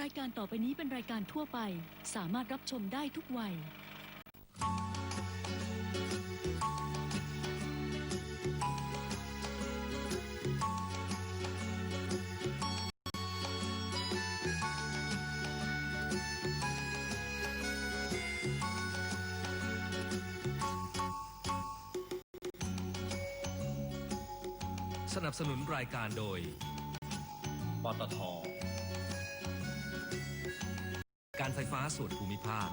รายการต่อไปนี้เป็นรายการทั่วไป สามารถรับชมได้ทุกวัย สนับสนุนรายการโดย ปตทการ ไฟฟ้าส่วนภูมิภาค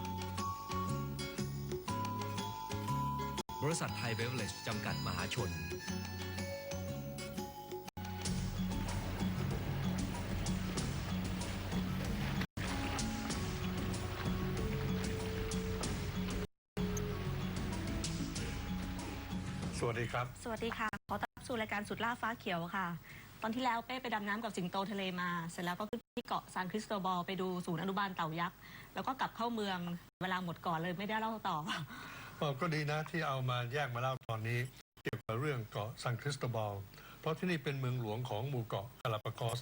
บริษัทไทยเบเวอร์เลจจำกัดมหาชน สวัสดีครับ สวัสดีค่ะ ขอต้อนรับสู่รายการสุดล่าฟ้าเขียวค่ะ ตอนที่แล้วเป้ไปดำน้ำกับสิงโตทะเลมา เสร็จแล้วก็ขึ้น เกาะซานคริสโตบอลไปดูศูนย์อนุบาลเต่ายักษ์ แล้วก็กลับเข้าเมืองเวลาหมดก่อนเลยไม่ได้เล่าต่อเอ่อก็ดีนะที่เอามาแยกมาเล่าตอนนี้ เกี่ยวกับเรื่องเกาะซันคริสโตบอลเพราะที่นี่เป็นเมืองหลวงของหมู่เกาะกาลาปากอส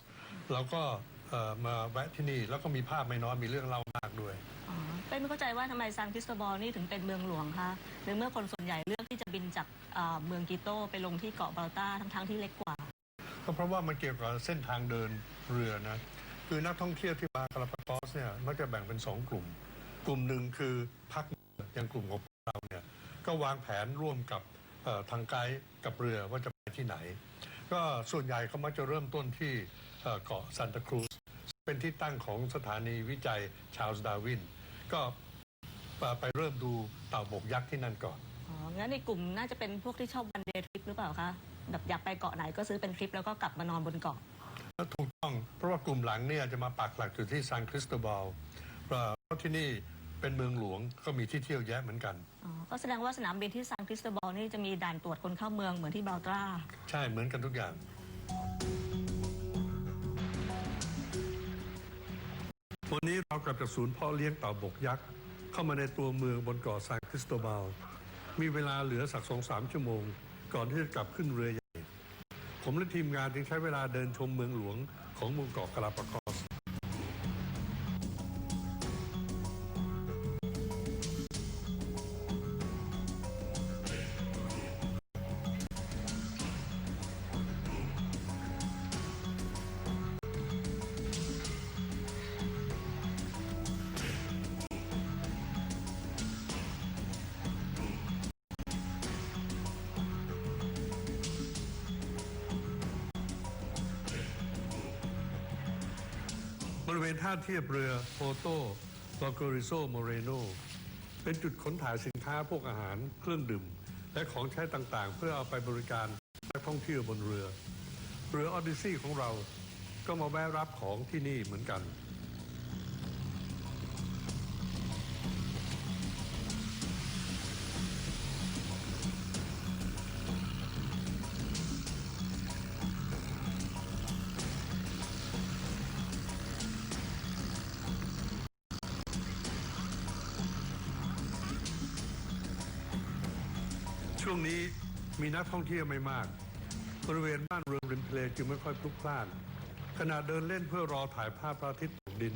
เราก็เอ่อมาแวะที่นี่แล้วก็มีภาพไม่น้อยมีเรื่องเล่ามากด้วยอ๋อเป้ไม่เข้าใจว่าทำไมซานคริสโตบอลนี่ถึงเป็นเมืองหลวงคะในเมื่อคนส่วนใหญ่เลือกที่จะบินจากเอ่อเมืองกิโตไปลงที่เกาะบาลตาทั้งๆที่เล็กกว่า ก็เพราะว่ามันเกี่ยวกับเส้นทางเดินเรือนะ คือนักท่องเที่ยวที่มากาลาปากอสเนี่ยมักจะแบ่งเป็นสองกลุ่ม กลุ่มหนึ่งคือพักอย่างกลุ่มของเราเนี่ยก็วางแผนร่วมกับทางไกด์กับเรือว่าจะไปที่ไหน ก็ส่วนใหญ่เขามักจะเริ่มต้นที่เกาะซันตาครูซเป็นที่ตั้งของสถานีวิจัยชาลส์ดาวิน ก็ไปเริ่มดูเต่าบกยักษ์ที่นั่นก่อนอ๋องั้นในกลุ่มน่าจะเป็นพวกที่ชอบวันเดย์ทริปหรือเปล่าคะแบบอยากไปเกาะไหนก็ซื้อเป็นทริปแล้วก็กลับมานอนบนเกาะ ถูกต้อง เพราะว่ากลุ่มหลังเนี่ยจะมาปักหลักอยู่ที่ซานคริสโตบอลเพราะที่นี่เป็นเมืองหลวงก็มีที่เที่ยวแยะเหมือนกันอ๋อก็แสดงว่าสนามบินที่ซานคริสโตบอลนี่จะมีด่านตรวจคนเข้าเมืองเหมือนที่บาลตราใช่เหมือนกันทุกอย่างวันนี้เรากลับจากศูนย์เพาะเลี้ยงเต่าบกยักษ์ เข้ามาในตัวเมืองบนเกาะซานคริสโตบาล มีเวลาเหลือสักสองสามชั่วโมง ก่อนที่จะกลับขึ้นเรือใหญ่ ผมและทีมงานจึงใช้เวลาเดินชมเมืองหลวงของหมู่เกาะกาลาปากอ ณท่าเทียบเรือโฟโตลอโกริโซโมเรโนเป็นจุดขนถ่ายสินค้าพวกอาหารเครื่องดื่ม และของใช้ต่างๆ เพื่อเอาไปบริการนักท่องเที่ยวบนเรือ เรือออดิซี่ของเราก็มาแวะรับของที่นี่เหมือนกัน มีนักท่องเที่ยวไม่มาก บริเวณบ้านเรือนริมทะเลจึงไม่ค่อยพลุกพล่านขณะเดินเล่นเพื่อรอถ่ายภาพพระอาทิตย์ตกดิน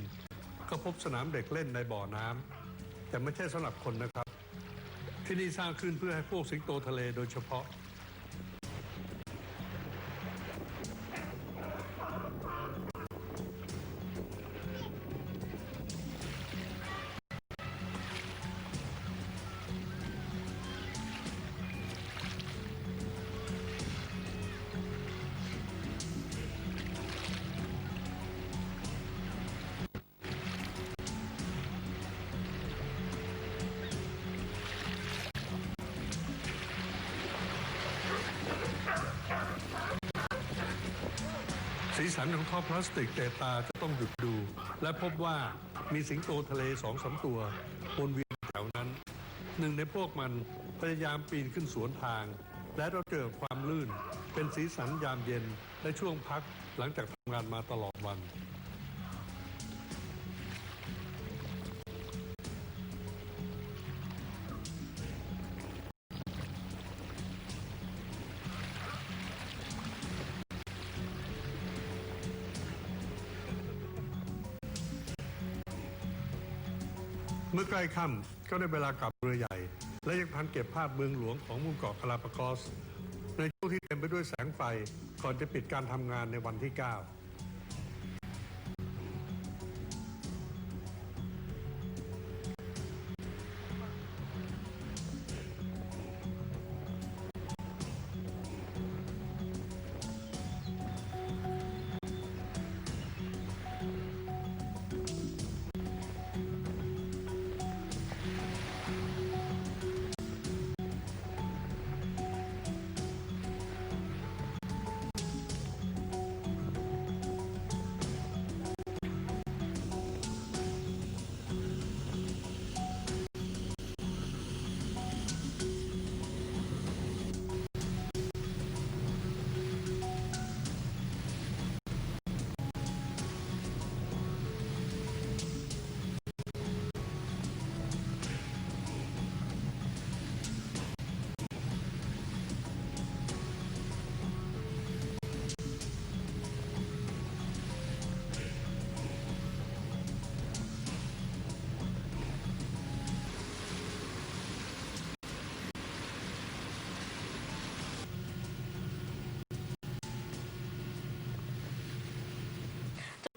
ก็พบสนามเด็กเล่นในบ่อน้ำแต่ไม่ใช่สำหรับคนนะครับ ที่นี่สร้างขึ้นเพื่อให้พวกสิงโตทะเลโดยเฉพาะ สีสันของท่อพลาสติกแต่ตาจะต้องหยุดดู และพบว่ามีสิงโตทะเลสองสามตัววนเวียนแถวนั้น หนึ่งในพวกมันพยายามปีนขึ้นสวนทาง และเราเจอความลื่น เป็นสีสันยามเย็นและช่วงพักหลังจากทำงานมาตลอดวัน เมื่อใกล้ค่ำก็ได้เวลากลับเรือใหญ่ และยังทันเก็บภาพเมืองหลวงของหมู่เกาะคาลาปากอส ในช่วงที่เต็มไปด้วยแสงไฟก่อนจะปิดการทำงานในวันที่ 9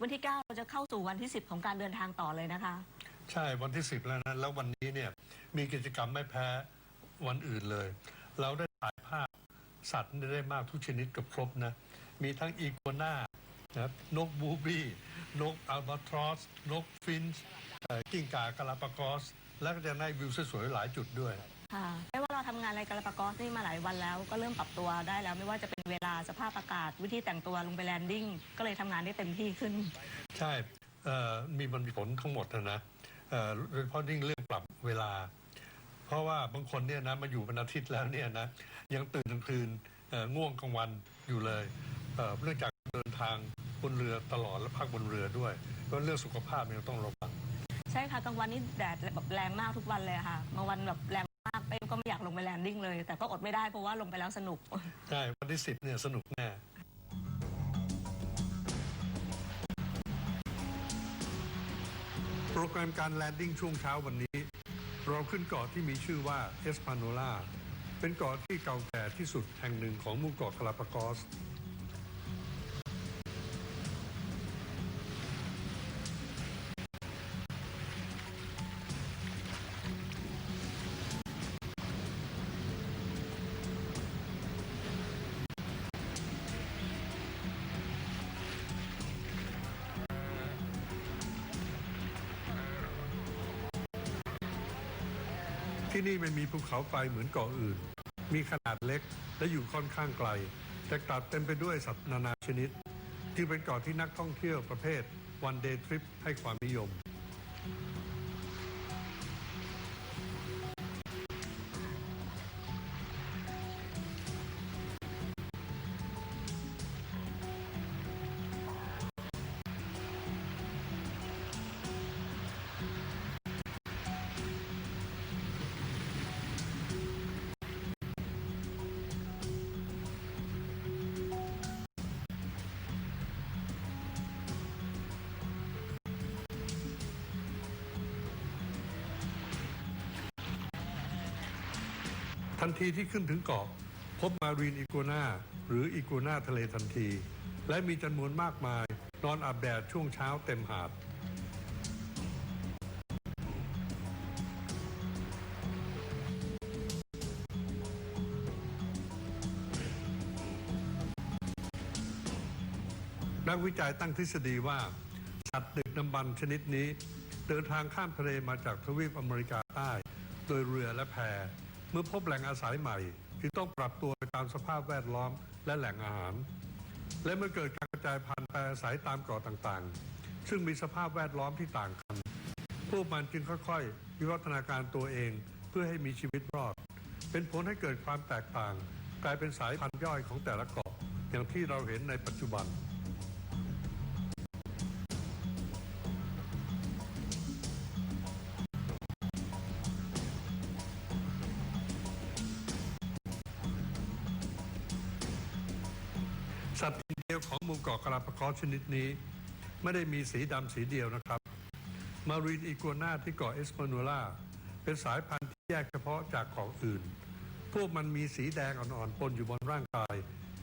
วันที่ 9 เราจะเข้าสู่วันที่ 10 ของการเดินทางต่อเลยนะคะ ใช่วันที่ 10 แล้วนะแล้ววันนี้เนี่ยมีกิจกรรมไม่แพ้วันอื่นเลย เราได้ถ่ายภาพสัตว์ได้มากทุกชนิดกับครบนะ มีทั้งอีกัวน่านะครับนกบูบี้นกอัลบาทรอส นกฟินช์กิ้งก่ากาลาปากอส แล้วก็จะได้วิวสวยๆหลายจุดด้วย ค่ะไม่ว่าเราทำงานอะไรกาลาปากอสนี่มาหลายวันแล้ว ก็เริ่มปรับตัวได้แล้ว ไม่ว่าจะเป็นเวลาสภาพอากาศวิธีแต่งตัวลงไปแลนดิ้งก็เลยทำงานได้เต็มที่ขึ้น ใช่เอ่อมีมันมีผลทั้งหมดนะนะเอ่อโดยเฉพาะยิ่งเรื่องปรับเวลา เพราะว่าบางคนเนี่ยนะมาอยู่เป็นอาทิตย์แล้วเนี่ยนะยังตื่นกลางคืนเอ่อง่วงกลางวันอยู่เลยเอ่อเนื่องจากเดินทางบนเรือตลอดและพักบนเรือด้วยเพราะเรื่องสุขภาพเนี่ยต้องระวัง ใช่ค่ะกลางวันนี่แดดแบบแรงมากทุกวันเลยค่ะบางวันแบบแรง มากเป้ก็ไม่อยากลงไปแลนดิ้งเลย แต่ก็อดไม่ได้เพราะว่าลงไปแล้วสนุก ใช่วันที่สิบเนี่ยสนุกแน่โปรแกรมการแลนดิ้งช่วงเช้าวันนี้ เราขึ้นเกาะที่มีชื่อว่าเอสพาโนลาเป็นเกาะที่เก่าแก่ที่สุดแห่งหนึ่งของหมู่เกาะกาลาปากอส นี่ไม่มีภูเขาไฟเหมือนเกาะอื่น มีขนาดเล็กและอยู่ค่อนข้างไกล แต่กลับเต็มไปด้วยสัตว์นานาชนิด จึงเป็นเกาะที่นักท่องเที่ยวประเภทวันเดย์ทริปให้ความนิยม ทันทีที่ขึ้นถึงเกาะ พบมารีนอีกัวนาหรืออีกัวนาทะเลทันที และมีจำนวนมากมายนอนอาบแดดช่วงเช้าเต็มหาด นักวิจัยตั้งทฤษฎีว่า สัตว์ดึกดำบรรชนิดนี้ เดินทางข้ามทะเลมาจากทวีปอเมริกาใต้ โดยเรือและแพ มื่อพบแหล่งอาศัยใหม่จึงต้องปรับตัวไปตามสภาพแวดล้อมและแหล่งอาหาร และเมื่อเกิดการกระจายพันธุ์ไปอาศัยตามเกาะต่างๆ ซึ่งมีสภาพแวดล้อมที่ต่างกัน พวกมันจึงค่อยๆ วิวัฒนาการตัวเองเพื่อให้มีชีวิตรอด เป็นผลให้เกิดความแตกต่าง กลายเป็นสายพันธุ์ย่อยของแต่ละเกาะอย่างที่เราเห็นในปัจจุบันียวของหมู่เกาะกาลาปากอสชนิดนี้ ไม่ได้มีสีดำสีเดียวนะครับ มารีนอีกัวนาที่เกาะเอสปานูล่าเป็นสายพันธุ์ที่แยกเฉพาะจากเกาะอื่น พวกมันมีสีแดงอ่อนๆปนอยู่บนร่างกาย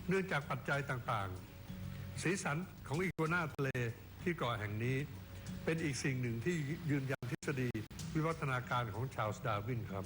เนื่องจากปัจจัยต่างๆ สีสันของอีกัวนาทะเลที่เกาะแห่งนี้ เป็นอีกสิ่งหนึ่งที่ยืนยันทฤษฎีวิวัฒนาการของชาลส์ดาวินครับ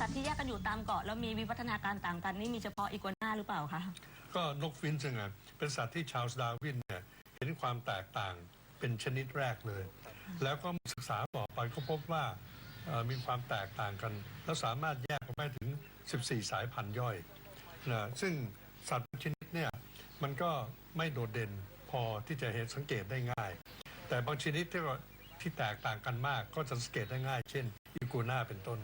สัตว์ที่แยกกันอยู่ตามเกาะแล้วมีวิวัฒนาการต่างกันนี่มีเฉพาะอีกัวน่าหรือเปล่าคะ ก็นกฟินช์ไงเป็นสัตว์ที่ชาลส์ดาร์วินเนี่ยเห็นความแตกต่างเป็นชนิดแรกเลย แล้วก็ศึกษาต่อไปก็พบว่าเอ่อมีความแตกต่างกัน และสามารถแยกออกไปถึง 14 สายพันธุ์ย่อยนะซึ่งสัตว์ชนิดเนี่ยมันก็ไม่โดดเด่นพอที่จะเห็นสังเกตได้ง่าย แต่บางชนิดที่ว่าที่แตกต่างกันมากก็จะสังเกตได้ง่าย เช่น อีกัวน่าเป็นต้น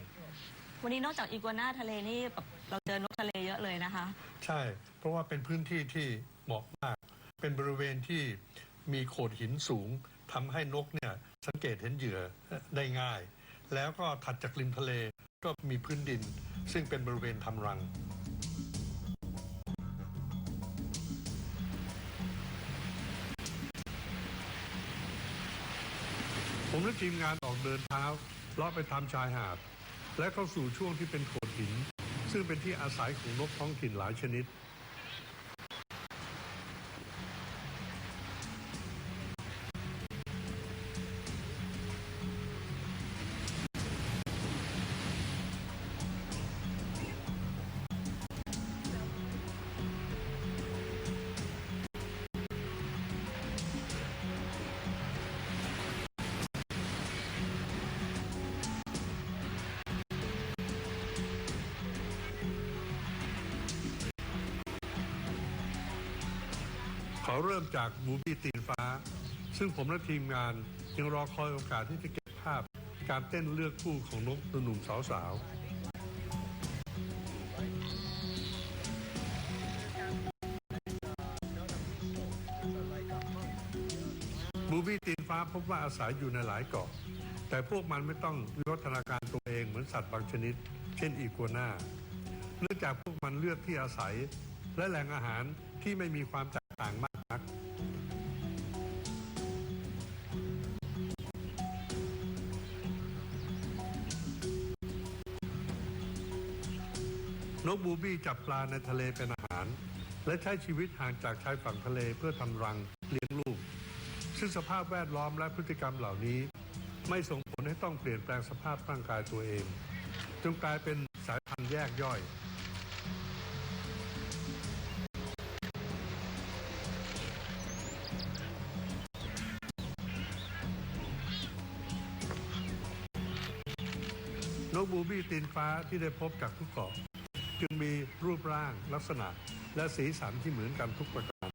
วันนี้นอกจากอีกัวน่าทะเลนี่แบบเราเจอนกทะเลเยอะเลยนะคะ ใช่ เพราะว่าเป็นพื้นที่ที่เหมาะมาก เป็นบริเวณที่มีโขดหินสูงทำให้นกเนี่ยสังเกตเห็นเหยื่อได้ง่าย แล้วก็ถัดจากริมทะเลก็มีพื้นดิน ซึ่งเป็นบริเวณทำรัง ผมและทีมงานออกเดินเท้าเลาะไปตามชายหาด และเข้าสู่ช่วงที่เป็นโขดหิน ซึ่งเป็นที่อาศัยของนกท้องถิ่นหลายชนิด จากบูบี้ตีนฟ้า ซึ่งผมและทีมงานยังรอคอยโอกาสที่จะเก็บภาพการเต้นเลือกคู่ของนกหนุ่มสาวๆบูบี้ตีนฟ้าพบว่าอาศัยอยู่ในหลายเกาะ แต่พวกมันไม่ต้องวิวัฒนาการตัวเองเหมือนสัตว์บางชนิด เช่นอีกัวน่าเนื่องจากพวกมันเลือกที่อาศัย และแหล่งอาหารที่ไม่มีความแต ต่างมากนักนกบูบี้จับปลาในทะเลเป็นอาหาร และใช้ชีวิตห่างจากชายฝั่งทะเลเพื่อทำรังเลี้ยงลูก ซึ่งสภาพแวดล้อมและพฤติกรรมเหล่านี้ ไม่ส่งผลให้ต้องเปลี่ยนแปลงสภาพร่างกายตัวเอง จนกลายเป็นสายพันธุ์แยกย่อย บี้ตีนฟ้าที่ได้พบจากทุกเกาะจึงมีรูปร่างลักษณะและสีสันที่เหมือนกันทุกประการ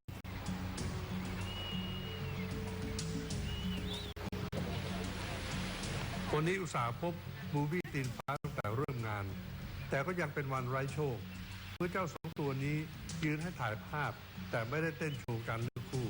คนนี้อุตส่าห์พบบูบี้ตีนฟ้าตั้งแต่เริ่มงาน แต่ก็ยังเป็นวันไร้โชค เมื่อเจ้าสองตัวนี้ยืนให้ถ่ายภาพ แต่ไม่ได้เต้นโชว์การเลือกคู่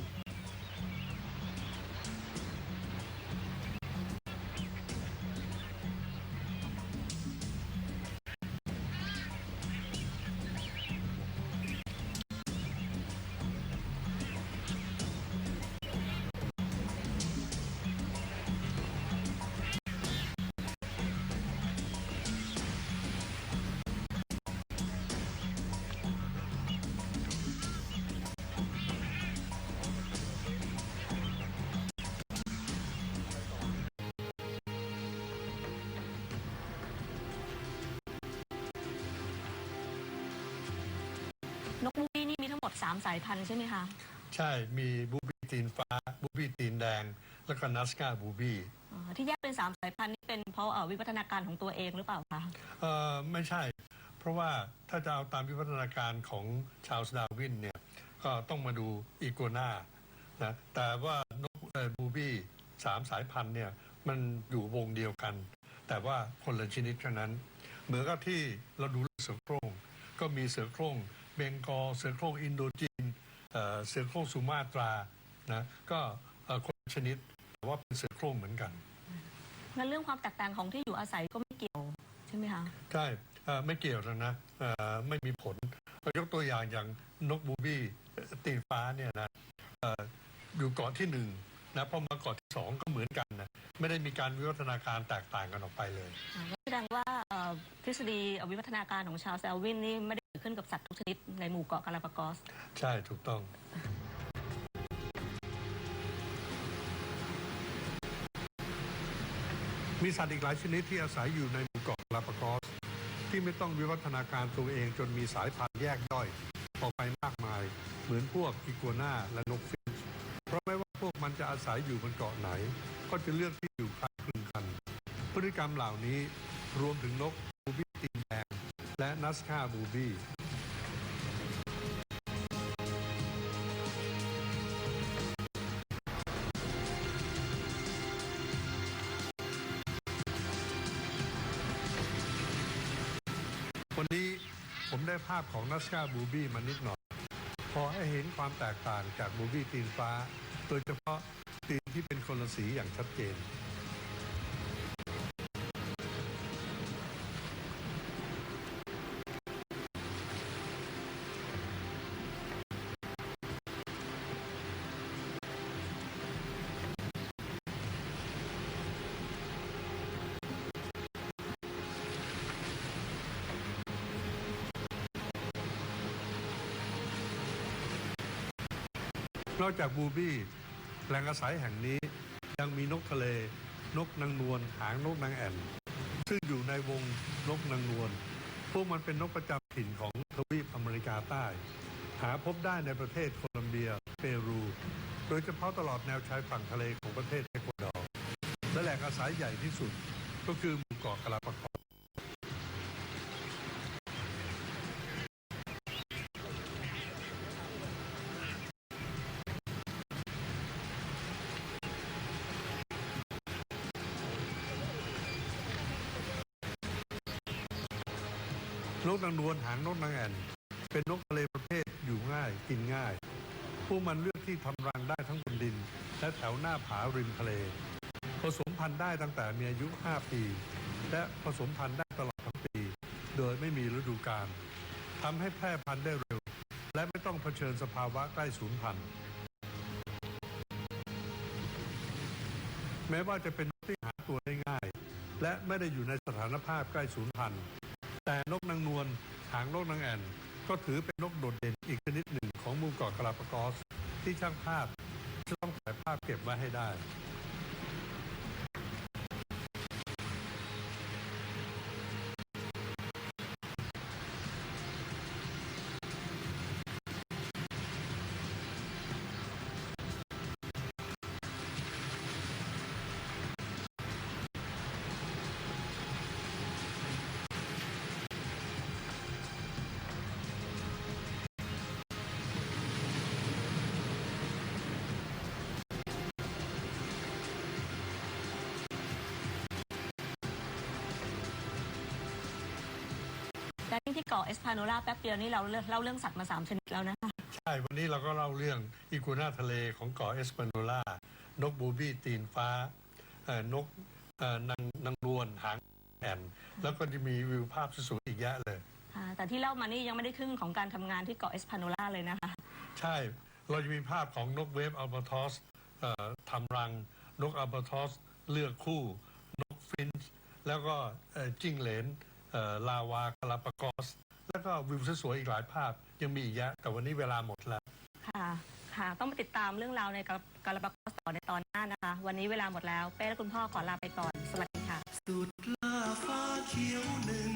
นกมูฟี่นี่มีทั้งหมด 3 สายพันธุ์ใช่ไหมคะ ใช่มีบูบี้ตีนฟ้าบูบี้ตีนแดง แล้วก็นัสกาบูบี้อ๋อที่แยกเป็น 3 สายพันธุ์นี่เป็นเพราะเอ่อวิวัฒนาการของตัวเองหรือเปล่าคะ เอ่อไม่ใช่ เพราะว่าถ้าจะเอาตามวิวัฒนาการของชาลส์ดาร์วินเนี่ยก็ต้องมาดูอีกัวน่านะแต่ว่านกเอ่อบูบี้สามสายพันธุ์เนี่ยมันอยู่วงเดียวกัน แต่ว่าคนละชนิดเท่านั้น เหมือนกับที่เราดูเสือโคร่งก็มีเสือโคร่ง เบงกอลเสือโคร่งอินโดจีนเอ่อเสือโคร่งสุมาตรานะก็เอ่อคนละชนิดแต่ว่าเป็นเสือโคร่งเหมือนกัน งั้นเรื่องความแตกต่างของที่อยู่อาศัยก็ไม่เกี่ยวใช่ไหมคะ ใช่เอ่อไม่เกี่ยวแล้วนะเอ่อไม่มีผลยกตัวอย่างอย่างนกบูบี้เอ่อตีนฟ้าเนี่ยนะเอ่ออยู่เกาะที่หนึ่งนะพอมาเกาะที่สองก็เหมือนกันนะไม่ได้มีการวิวัฒนาการแตกต่างกันออกไปเลยอ่าก็แส ดงว่าทฤษฎีวิวัฒนาการของชาร์ลส์แอลวินนี่ไม่ได้เกิดขึ้นกับสัตว์ทุกชนิดในหมู่เกาะกาลาปากอส ใช่ถูกต้อง มีสัตว์อีกหลายชนิดที่อาศัยอยู่ในหมู่เกาะกาลาปากอส ที่ไม่ต้องวิวัฒนาการตัวเองจนมีสายพันธุ์แยกย่อยออกไปมากมาย เหมือนพวกอีกัวน่าและนกฟินช์เพราะไม่ว่าพวกมันจะอาศัยอยู่บนเกาะไหน ก็จะเลือกที่อยู่คล้ายคลึงกัน พฤติกรรมเหล่านี้ รวมถึงนกบูบี้ตีนแดงและนัสคาบูบี้วันนี้ผมได้ภาพของนัสกาบูบี้มานิดหน่อย พอให้เห็นความแตกต่างจากบูบี้ตีนฟ้า โดยเฉพาะตีนที่เป็นคนละสีอย่างชัดเจน นอกจากบูบี้แหล่งอาศัยแห่งนี้ยังมีนกทะเล นกนางนวลหางนกนางแอ่น ซึ่งอยู่ในวงนกนางนวลพวกมันเป็นนกประจำถิ่นของทวีปอเมริกาใต้ หาพบได้ในประเทศโคลัมเบีย เปรู โดยเฉพาะตลอดแนวชายฝั่งทะเลของประเทศเอกวาดอร์และแหล่งอาศัยใหญ่ที่สุดก็คือหมู่เกาะกาลาปากอส นกนางนวลหางนกนางแอ่น เป็นนกทะเลประเภทอยู่ง่ายกินง่าย พวกมันเลือกที่ทำรังได้ทั้งบนดิน และแถวหน้าผาริมทะเล ผสมพันธุ์ได้ตั้งแต่มีอายุ 5 ปี และผสมพันธุ์ได้ตลอดทั้งปี โดยไม่มีฤดูกาลทำให้แพร่พันธุ์ได้เร็ว และไม่ต้องเผชิญสภาวะใกล้สูญพันธุ์แม้ว่าจะเป็นนกที่หาตัวได้ง่าย และไม่ได้อยู่ในสถานภาพใกล้สูญพันธุ์ แต่นกนางนวลหางนกนางแอ่น ก็ถือเป็นนกโดดเด่นอีกชนิดหนึ่งของหมู่เกาะกาลาปากอส ที่ช่างภาพจะต้องถ่ายภาพเก็บไว้ให้ได้ ที่เกาะเอสพาโนราแป๊บเดียวนี่เราเล่าเล่าเรื่องสัตว์มาสามชนิดแล้วนะคะใช่ วันนี้เราก็เล่าเรื่องอีกัวน่าทะเลของเกาะเอสปาโนลานกบูบี้ตีนฟ้าเอ่อนกเอ่อนางนางนวลหางแอนแล้วก็จะมีวิวภาพสวยๆอีกแยะเลยอ่าแต่ที่เล่ามานี่ยังไม่ได้ครึ่งของการทำงานที่เกาะเอสพาโนราเลยนะคะ ใช่เราจะมีภาพของนกเวฟอัลบาทอสเอ่อทำรัง นกอัลบาทอสเลือกคู่ นกฟินช์แล้วก็เอ่อจิ้งเหลนเอ่อ ลาวาคาลาปากอส แล้วก็วิวสวยๆอีกหลายภาพ ยังมีอีกเยอะแต่วันนี้เวลาหมดแล้ว ค่ะ ค่ะ ต้องมาติดตามเรื่องราวในกาลาปากอสต่อในตอนหน้านะคะ วันนี้เวลาหมดแล้ว เป้และคุณพ่อขอลาไปก่อน สวัสดีค่ะ สุดลาฟ้าเขียวหนึ่ง